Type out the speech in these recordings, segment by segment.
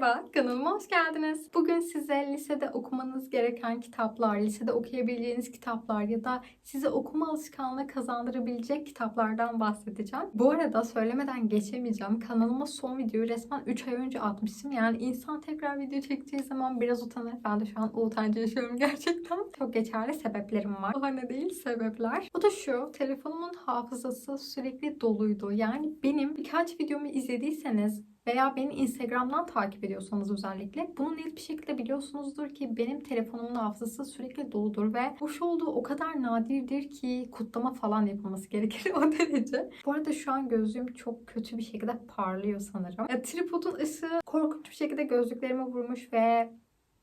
Merhaba, kanalıma hoş geldiniz. Bugün size lisede okumanız gereken kitaplar, lisede okuyabileceğiniz kitaplar ya da size okuma alışkanlığı kazandırabilecek kitaplardan bahsedeceğim. Bu arada söylemeden geçemeyeceğim. Kanalıma son videoyu resmen 3 ay önce atmıştım. Yani insan tekrar video çekeceği zaman biraz utanır. Ben de şu an utancı yaşıyorum gerçekten. Çok geçerli sebeplerim var. Bahane değil, sebepler. O da şu, telefonumun hafızası sürekli doluydu. Yani benim birkaç videomu izlediyseniz veya beni Instagram'dan takip ediyorsanız özellikle bunu net bir şekilde biliyorsunuzdur ki benim telefonumun hafızası sürekli doludur ve hoş olduğu o kadar nadirdir ki kutlama falan yapılması gerekir o derece. Bu arada şu an gözlüğüm çok kötü bir şekilde parlıyor sanırım. Ya, tripodun ışığı korkunç bir şekilde gözlüklerime vurmuş ve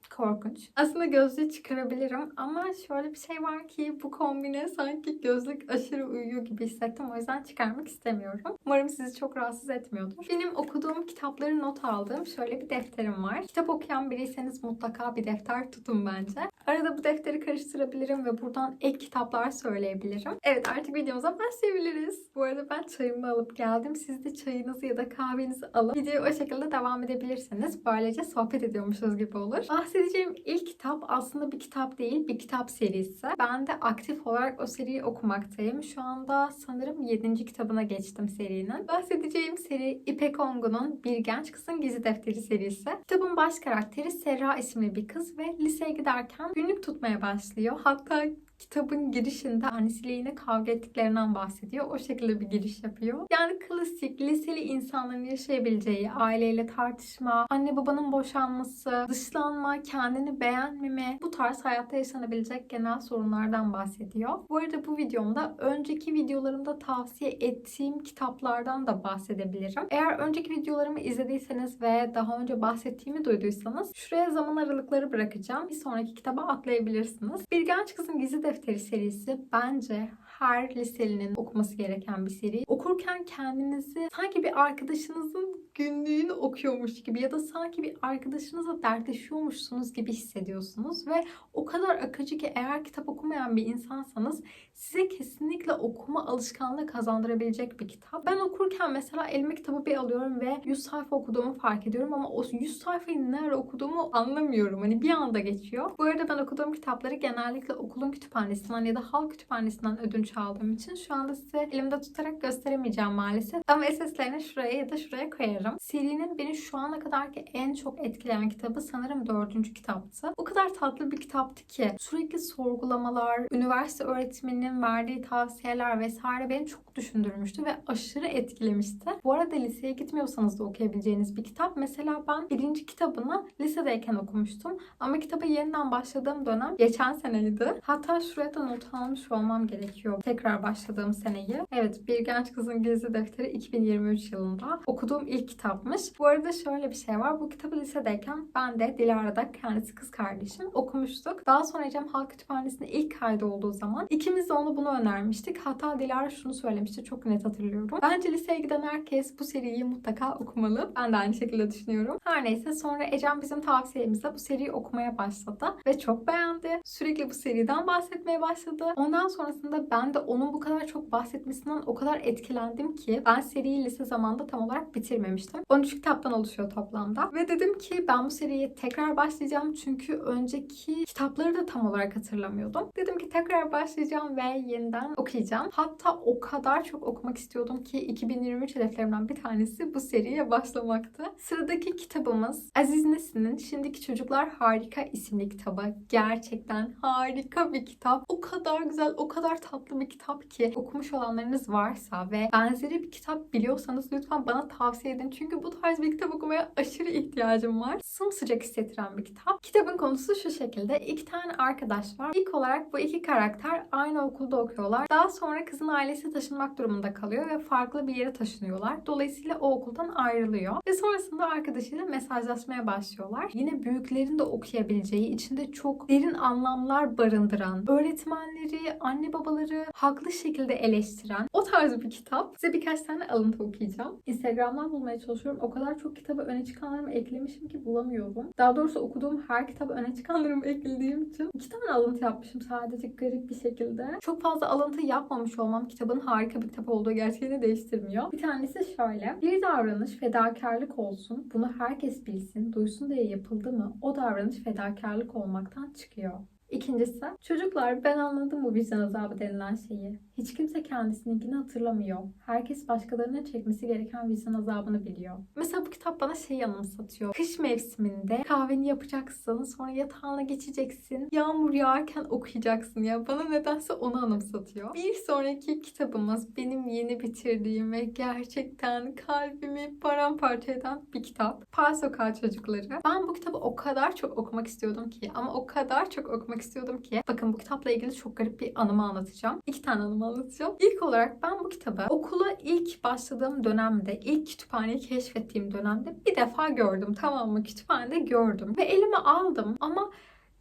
korkunç. Aslında gözlüğü çıkarabilirim ama şöyle bir şey var ki bu kombine sanki gözlük aşırı uyuyor gibi hissettim. O yüzden çıkarmak istemiyorum. Umarım sizi çok rahatsız etmiyordur. Benim okuduğum kitapları not aldığım şöyle bir defterim var. Kitap okuyan biriyseniz mutlaka bir defter tutun bence. Arada bu defteri karıştırabilirim ve buradan ek kitaplar söyleyebilirim. Evet artık videomuza başlayabiliriz. Bu arada ben çayımı alıp geldim. Siz de çayınızı ya da kahvenizi alıp videoya o şekilde devam edebilirsiniz. Böylece sohbet ediyormuşuz gibi olur. Bahsedeceğim ilk kitap aslında bir kitap değil, bir kitap serisi. Ben de aktif olarak o seriyi okumaktayım. Şu anda sanırım 7. kitabına geçtim serinin. Bahsedeceğim seri İpek Ongun'un Bir Genç Kızın Gizli Defteri serisi. Kitabın baş karakteri Serra isimli bir kız ve liseye giderken günlük tutmaya başlıyor. Hatta kitabın girişinde annesiyle yine kavga ettiklerinden bahsediyor. O şekilde bir giriş yapıyor. Yani klasik liseli insanların yaşayabileceği aileyle tartışma, anne babanın boşanması, dışlanma, kendini beğenmeme bu tarz hayatta yaşanabilecek genel sorunlardan bahsediyor. Bu arada bu videomda önceki videolarımda tavsiye ettiğim kitaplardan da bahsedebilirim. Eğer önceki videolarımı izlediyseniz ve daha önce bahsettiğimi duyduysanız şuraya zaman aralıkları bırakacağım. Bir sonraki kitaba atlayabilirsiniz. Bir genç kızın gizli defteri serisi bence her liselinin okuması gereken bir seri. Okurken kendinizi sanki bir arkadaşınızın günlüğünü okuyormuş gibi ya da sanki bir arkadaşınızla dertleşiyormuşsunuz gibi hissediyorsunuz ve o kadar akıcı ki eğer kitap okumayan bir insansanız size kesinlikle okuma alışkanlığı kazandırabilecek bir kitap. Ben okurken mesela elime kitabı bir alıyorum ve 100 sayfa okuduğumu fark ediyorum ama o 100 sayfayı nerede okuduğumu anlamıyorum. Hani bir anda geçiyor. Bu arada ben okuduğum kitapları genellikle okulun kütüphanesinden ya da halk kütüphanesinden ödünç aldığım için şu anda size elimde tutarak gösteremeyeceğim maalesef. Ama SS'lerini şuraya ya da şuraya koyarım. Serinin beni şu ana kadarki en çok etkileyen kitabı sanırım dördüncü kitaptı. O kadar tatlı bir kitaptı ki sürekli sorgulamalar, üniversite öğretmeninin verdiği tavsiyeler vesaire beni çok düşündürmüştü ve aşırı etkilemişti. Bu arada liseye gitmiyorsanız da okuyabileceğiniz bir kitap. Mesela ben birinci kitabını lisedeyken okumuştum. Ama kitaba yeniden başladığım dönem geçen seneydi. Hatta şuraya da not almış olmam gerekiyor. Tekrar başladığım seneyi. Evet Bir Genç Kızın Gizli Defteri 2023 yılında okuduğum ilk kitapmış. Bu arada şöyle bir şey var. Bu kitabı lisedeyken ben de Dilara'da kendisi kız kardeşim okumuştuk. Daha sonra Cem Halk Kütüphanesi'nde ilk kaydı olduğu zaman ikimiz de onu bunu önermiştik. Hatta Dilara şunu söylemişti. Çok net hatırlıyorum. Bence liseye giden herkes bu seriyi mutlaka okumalı. Ben de aynı şekilde düşünüyorum. Her neyse sonra Ecem bizim tavsiyemizle bu seriyi okumaya başladı. Ve çok beğendi. Sürekli bu seriden bahsetmeye başladı. Ondan sonrasında ben de onun bu kadar çok bahsetmesinden o kadar etkilendim ki ben seriyi lise zamanında tam olarak bitirmemiştim. 13 kitaptan oluşuyor toplamda. Ve dedim ki ben bu seriye tekrar başlayacağım çünkü önceki kitapları da tam olarak hatırlamıyordum. Dedim ki tekrar başlayacağım ve yeniden okuyacağım. Hatta o kadar çok okumak istiyordum ki 2023 hedeflerimden bir tanesi bu seriye başlamaktı. Sıradaki kitabımız Aziz Nesin'in Şimdiki Çocuklar Harika isimli kitabı. Gerçekten harika bir kitap. O kadar güzel, o kadar tatlı bir kitap ki okumuş olanlarınız varsa ve benzeri bir kitap biliyorsanız lütfen bana tavsiye edin. Çünkü bu tarz bir kitap okumaya aşırı ihtiyacım var. Sımsıcak hissettiren bir kitap. Kitabın konusu şu şekilde. İki tane arkadaş var. İlk olarak bu iki karakter aynı okulda okuyorlar. Daha sonra kızın ailesi taşınmak durumunda kalıyor ve farklı bir yere taşınıyorlar. Dolayısıyla o okuldan ayrılıyor. Ve sonrasında arkadaşıyla mesajlaşmaya başlıyorlar. Yine büyüklerin de okuyabileceği, içinde çok derin anlamlar barındıran, öğretmenleri, anne babaları haklı şekilde eleştiren o tarz bir kitap. Size birkaç tane alıntı okuyacağım. Instagram'dan bulmaya çalışıyorum. O kadar çok kitabı öne çıkanlarımı eklemişim ki bulamıyorum. Daha doğrusu okuduğum her kitabı öne çıkanlarımı eklediğim için iki tane alıntı yapmışım sadece garip bir şekilde. Çok fazla alıntı yapmamış olmam kitabın harika bir kitap olduğu gerçeğini değiştirmiyor. Bir tanesi şöyle. Bir davranış fedakarlık olsun. Bunu herkes bilsin, duysun diye yapıldı mı o davranış fedakarlık olmaktan çıkıyor. İkincisi, çocuklar ben anladım bu vicdan azabı denilen şeyi. Hiç kimse kendisininkini hatırlamıyor. Herkes başkalarının çekmesi gereken vicdan azabını biliyor. Mesela bu kitap bana şey anımsatıyor. Kış mevsiminde kahveni yapacaksın, sonra yatağına geçeceksin. Yağmur yağarken okuyacaksın ya. Bana nedense onu anımsatıyor. Bir sonraki kitabımız benim yeni bitirdiğim ve gerçekten kalbimi paramparça eden bir kitap. Par Sokağı Çocukları. Ben bu kitabı o kadar çok okumak istiyordum ki ama o kadar çok okumak istiyordum ki. Bakın bu kitapla ilgili çok garip bir anımı anlatacağım. İki tane anımı anlatacağım. İlk olarak ben bu kitabı okula ilk başladığım dönemde, ilk kütüphaneyi keşfettiğim dönemde bir defa gördüm. Tamam mı? Kütüphanede gördüm. Ve elime aldım ama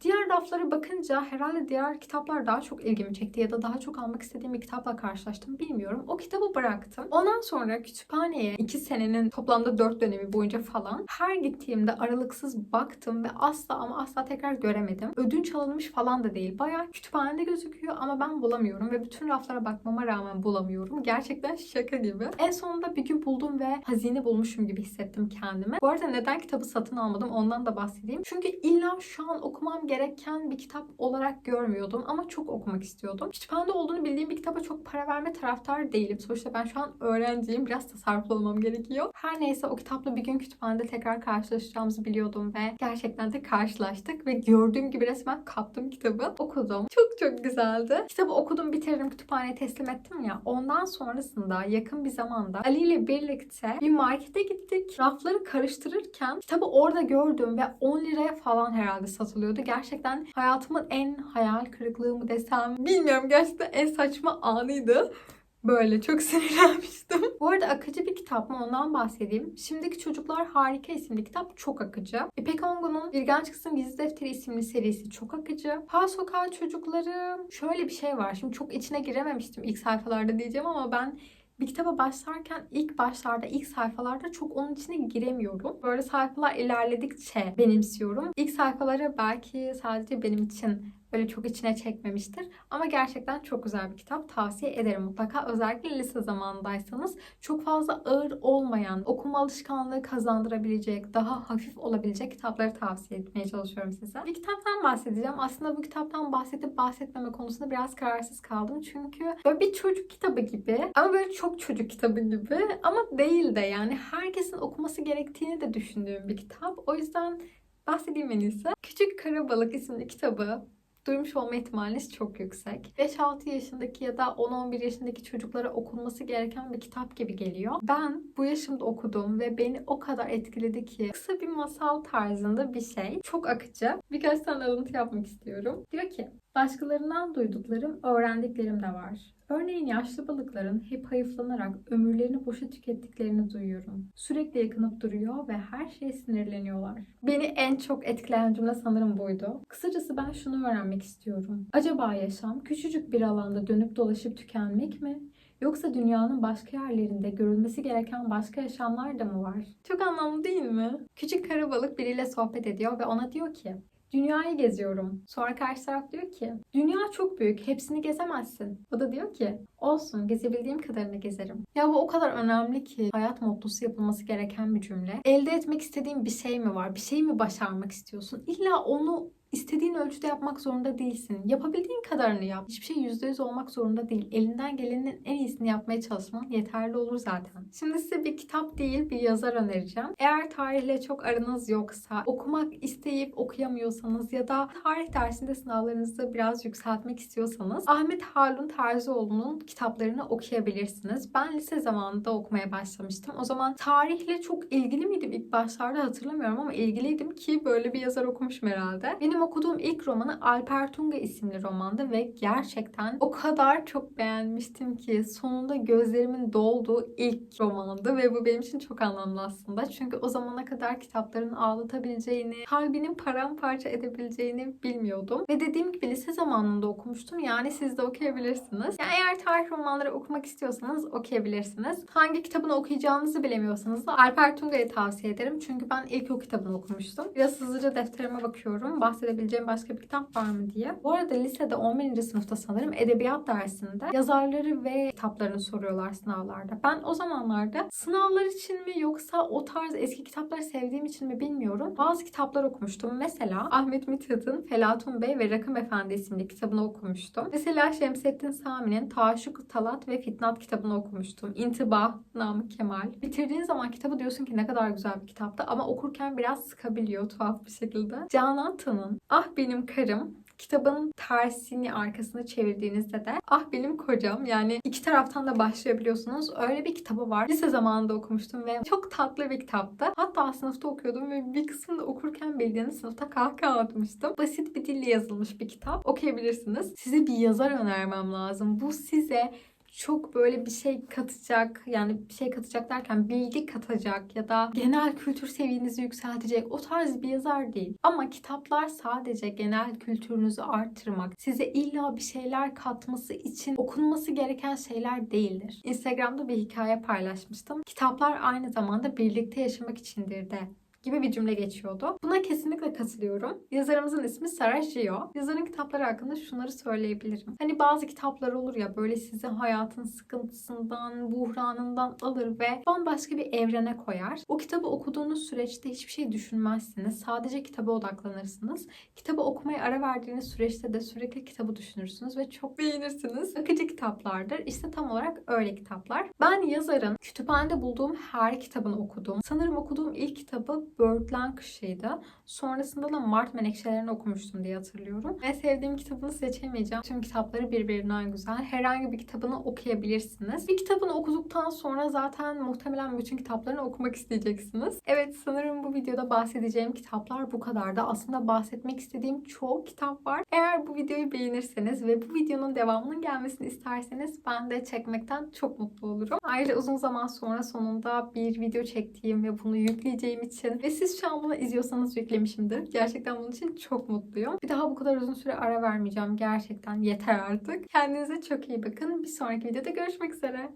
Diğer raflara bakınca herhalde diğer kitaplar daha çok ilgimi çekti ya da daha çok almak istediğim bir kitapla karşılaştım bilmiyorum. O kitabı bıraktım. Ondan sonra kütüphaneye iki senenin toplamda dört dönemi boyunca falan her gittiğimde aralıksız baktım ve asla ama asla tekrar göremedim. Ödünç alınmış falan da değil. Bayağı kütüphanede gözüküyor ama ben bulamıyorum ve bütün raflara bakmama rağmen bulamıyorum. Gerçekten şaka gibi. En sonunda bir gün buldum ve hazine bulmuşum gibi hissettim kendimi. Bu arada neden kitabı satın almadım ondan da bahsedeyim. Çünkü illa şu an okumam gereken bir kitap olarak görmüyordum ama çok okumak istiyordum. Kütüphanede olduğunu bildiğim bir kitaba çok para verme taraftar değilim. Sonuçta ben şu an öğrenciyim. Biraz tasarruflu olmam gerekiyor. Her neyse o kitapla bir gün kütüphanede tekrar karşılaşacağımızı biliyordum ve gerçekten de karşılaştık ve gördüğüm gibi resmen kaptım kitabı. Okudum. Çok çok güzeldi. Kitabı okudum bitirdim kütüphaneye teslim ettim ya. Ondan sonrasında yakın bir zamanda Ali ile birlikte bir markete gittik. Rafları karıştırırken kitabı orada gördüm ve 10 liraya falan herhalde satılıyordu. Gerçekten hayatımın en hayal kırıklığı mı desem bilmiyorum. Gerçekten en saçma anıydı. Böyle çok sinirlenmiştim. Bu arada akıcı bir kitap mı ondan bahsedeyim. Şimdiki Çocuklar Harika isimli kitap çok akıcı. İpek Ongun'un Bir Genç Kızın Gizli Defteri isimli serisi çok akıcı. Par Sokağı Çocukları şöyle bir şey var. Şimdi çok içine girememiştim ilk sayfalarda diyeceğim ama ben bir kitaba başlarken ilk başlarda, ilk sayfalarda çok onun içine giremiyorum. Böyle sayfalar ilerledikçe benimsiyorum. İlk sayfaları belki sadece benim için böyle çok içine çekmemiştir. Ama gerçekten çok güzel bir kitap. Tavsiye ederim mutlaka. Özellikle lise zamanındaysanız çok fazla ağır olmayan, okuma alışkanlığı kazandırabilecek, daha hafif olabilecek kitapları tavsiye etmeye çalışıyorum size. Bir kitaptan bahsedeceğim. Aslında bu kitaptan bahsedip bahsetmeme konusunda biraz kararsız kaldım. Çünkü böyle bir çocuk kitabı gibi ama böyle çok çocuk kitabı gibi ama değil de yani herkesin okuması gerektiğini de düşündüğüm bir kitap. O yüzden bahsedeyim en iyisi. Küçük Kara Balık isimli kitabı duymuş olma ihtimaliniz çok yüksek. 5-6 yaşındaki ya da 10-11 yaşındaki çocuklara okunması gereken bir kitap gibi geliyor. Ben bu yaşımda okudum ve beni o kadar etkiledi ki kısa bir masal tarzında bir şey. Çok akıcı. Birkaç tane alıntı yapmak istiyorum. Diyor ki Başkalarından duyduklarım, öğrendiklerim de var. Örneğin yaşlı balıkların hep hayıflanarak ömürlerini boşa tükettiklerini duyuyorum. Sürekli yakınıp duruyor ve her şeye sinirleniyorlar. Beni en çok etkileyen cümle sanırım buydu. Kısacası ben şunu öğrenmek istiyorum. Acaba yaşam küçücük bir alanda dönüp dolaşıp tükenmek mi? Yoksa dünyanın başka yerlerinde görülmesi gereken başka yaşamlar da mı var? Çok anlamlı değil mi? Küçük kara balık biriyle sohbet ediyor ve ona diyor ki Dünyayı geziyorum. Sonra karşı taraf diyor ki dünya çok büyük hepsini gezemezsin. O da diyor ki olsun gezebildiğim kadarını gezerim. Ya bu o kadar önemli ki hayat mottosu yapılması gereken bir cümle. Elde etmek istediğin bir şey mi var? Bir şey mi başarmak istiyorsun? İlla onu İstediğin ölçüde yapmak zorunda değilsin. Yapabildiğin kadarını yap. Hiçbir şey %100 olmak zorunda değil. Elinden gelenin en iyisini yapmaya çalışman yeterli olur zaten. Şimdi size bir kitap değil bir yazar önereceğim. Eğer tarihle çok aranız yoksa, okumak isteyip okuyamıyorsanız ya da tarih dersinde sınavlarınızı biraz yükseltmek istiyorsanız Ahmet Harun Terzioğlu'nun kitaplarını okuyabilirsiniz. Ben lise zamanında okumaya başlamıştım. O zaman tarihle çok ilgili miydim ilk başlarda hatırlamıyorum ama ilgiliydim ki böyle bir yazar okumuşum herhalde. Benim okuduğum ilk romanı Alper Tunga isimli romandı ve gerçekten o kadar çok beğenmiştim ki sonunda gözlerimin dolduğu ilk romandı ve bu benim için çok anlamlı aslında. Çünkü o zamana kadar kitapların ağlatabileceğini, kalbinin paramparça edebileceğini bilmiyordum. Ve dediğim gibi lise zamanında okumuştum. Yani siz de okuyabilirsiniz. Yani eğer tarih romanları okumak istiyorsanız okuyabilirsiniz. Hangi kitabını okuyacağınızı bilemiyorsanız da Alper Tunga'yı tavsiye ederim. Çünkü ben ilk o kitabını okumuştum. Biraz hızlıca defterime bakıyorum. Bahsedebileceğim başka bir kitap var mı diye. Bu arada lisede 11. sınıfta sanırım edebiyat dersinde yazarları ve kitaplarını soruyorlar sınavlarda. Ben o zamanlarda sınavlar için mi yoksa o tarz eski kitapları sevdiğim için mi bilmiyorum. Bazı kitaplar okumuştum. Mesela Ahmet Mithat'ın Felatun Bey ve Rakım Efendi isimli kitabını okumuştum. Mesela Şemsettin Sami'nin Taşuk Talat ve Fitnat kitabını okumuştum. İntibah, Namık Kemal. Bitirdiğin zaman kitabı diyorsun ki ne kadar güzel bir kitaptı ama okurken biraz sıkabiliyor tuhaf bir şekilde. Canan Tan'ın Ah Benim Karım Kitabın tersini arkasına çevirdiğinizde de ah benim kocam yani iki taraftan da başlayabiliyorsunuz. Öyle bir kitabı var. Lise zamanında okumuştum ve çok tatlı bir kitaptı. Hatta sınıfta okuyordum ve bir kısmını okurken bildiğiniz sınıfta kahkaha atmıştım. Basit bir dille yazılmış bir kitap. Okuyabilirsiniz. Size bir yazar önermem lazım. Bu size çok böyle bir şey katacak yani bir şey katacak derken bilgi katacak ya da genel kültür seviyenizi yükseltecek o tarz bir yazar değil. Ama kitaplar sadece genel kültürünüzü arttırmak, size illa bir şeyler katması için okunması gereken şeyler değildir. Instagram'da bir hikaye paylaşmıştım. Kitaplar aynı zamanda birlikte yaşamak içindir de gibi bir cümle geçiyordu. Buna kesinlikle katılıyorum. Yazarımızın ismi Sarah Gio. Yazarın kitapları hakkında şunları söyleyebilirim. Hani bazı kitaplar olur ya böyle sizi hayatın sıkıntısından, buhranından alır ve bambaşka bir evrene koyar. O kitabı okuduğunuz süreçte hiçbir şey düşünmezsiniz. Sadece kitaba odaklanırsınız. Kitabı okumaya ara verdiğiniz süreçte de sürekli kitabı düşünürsünüz ve çok beğenirsiniz. Akıcı kitaplardır. İşte tam olarak öyle kitaplar. Ben yazarın kütüphanede bulduğum her kitabını okudum. Sanırım okuduğum ilk kitabı Birdland Kışı'ydı. Sonrasında da Mart Menekşelerini okumuştum diye hatırlıyorum. Ve sevdiğim kitabını seçemeyeceğim. Tüm kitapları birbirinden güzel. Herhangi bir kitabını okuyabilirsiniz. Bir kitabını okuduktan sonra zaten muhtemelen bütün kitaplarını okumak isteyeceksiniz. Evet sanırım bu videoda bahsedeceğim kitaplar bu kadardı. Aslında bahsetmek istediğim çok kitap var. Eğer bu videoyu beğenirseniz ve bu videonun devamının gelmesini isterseniz ben de çekmekten çok mutlu olurum. Ayrıca uzun zaman sonra sonunda bir video çektiğim ve bunu yükleyeceğim için ve siz şu an bunu izliyorsanız yüklemişimdir. Gerçekten bunun için çok mutluyum. Bir daha bu kadar uzun süre ara vermeyeceğim. Gerçekten yeter artık. Kendinize çok iyi bakın. Bir sonraki videoda görüşmek üzere.